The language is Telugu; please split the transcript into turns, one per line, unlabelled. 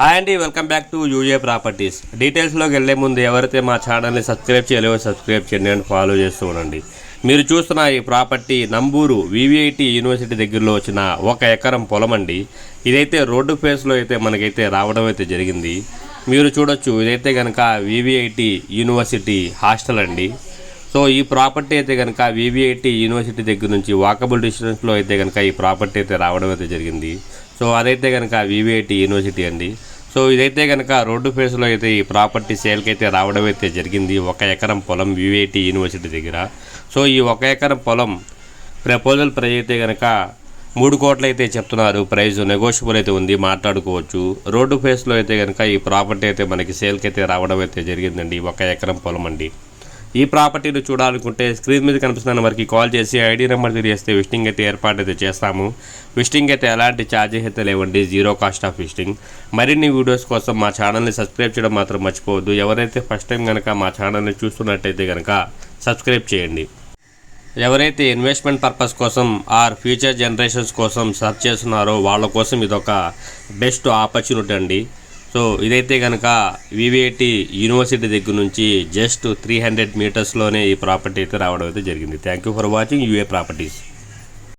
హాయ్ అండి welcome back to UA properties. డీటెయిల్స్లోకి వెళ్ళే ముందు ఎవరైతే మా ఛానల్ని సబ్స్క్రైబ్ చేయలేవో సబ్స్క్రైబ్ చేయండి అండ్ ఫాలో చేస్తూ ఉండండి. మీరు చూస్తున్న ఈ ప్రాపర్టీ నంబూరు వివిఐటి యూనివర్సిటీ దగ్గరలో వచ్చిన ఒక ఎకరం పొలం అండి ఇదైతే రోడ్డు ఫేస్లో అయితే మనకైతే రావడం అయితే జరిగింది. మీరు చూడొచ్చు ఇదైతే కనుక వివిఐటి యూనివర్సిటీ హాస్టల్ అండి. సో ఈ ప్రాపర్టీ అయితే కనుక వివిఐటి యూనివర్సిటీ దగ్గర నుంచి వాకబుల్ డిస్టెన్స్లో అయితే కనుక ఈ ప్రాపర్టీ అయితే రావడం అయితే జరిగింది. సో అదైతే కనుక వివిఐటి యూనివర్సిటీ అండి. సో ఇదైతే కనుక రోడ్డు ఫేస్లో అయితే ఈ ప్రాపర్టీ సేల్కి అయితే రావడం అయితే జరిగింది. ఒక ఎకరం పొలం వివిఐటి యూనివర్సిటీ దగ్గర. సో ఈ ఒక ఎకరం పొలం ప్రపోజల్ ప్రైజ్ అయితే కనుక మూడు కోట్లు అయితే చెప్తున్నారు. ప్రైస్ నెగోషియబుల్ అయితే ఉంది మాట్లాడుకోవచ్చు. రోడ్డు ఫేస్లో అయితే కనుక ఈ ప్రాపర్టీ అయితే మనకి సేల్కి అయితే రావడం అయితే జరిగిందండి. ఒక ఎకరం పొలం అండి. ఈ ప్రాపర్టీలు చూడాలనుకుంటే స్క్రీన్ మీద కనిపిస్తున్న వారికి కాల్ చేసి ఐడి నెంబర్ తెలియజేస్తే విస్టింగ్ అయితే ఏర్పాటు అయితే చేస్తాము. విస్టింగ్ అయితే ఎలాంటి ఛార్జెస్ అయితే లేవండి జీరో కాస్ట్ ఆఫ్ విస్టింగ్ మరిన్ని వీడియోస్ కోసం మా ఛానల్ని సబ్స్క్రైబ్ చేయడం మాత్రం మర్చిపోవద్దు. ఎవరైతే ఫస్ట్ టైం కనుక మా ఛానల్ని చూస్తున్నట్టయితే కనుక సబ్స్క్రైబ్ చేయండి. ఎవరైతే ఇన్వెస్ట్మెంట్ పర్పస్ కోసం ఆర్ ఫ్యూచర్ జనరేషన్స్ కోసం సర్చ్ చేస్తున్నారో వాళ్ళ కోసం ఇదొక బెస్ట్ ఆపర్చునిటీ అండి. సో ఇదైతే కనుక వివిఐటి యూనివర్సిటీ దగ్గర నుంచి జస్ట్ త్రీ హండ్రెడ్ మీటర్స్లోనే ఈ ప్రాపర్టీ అయితే రావడం అయితే జరిగింది. Thank you for watching UA properties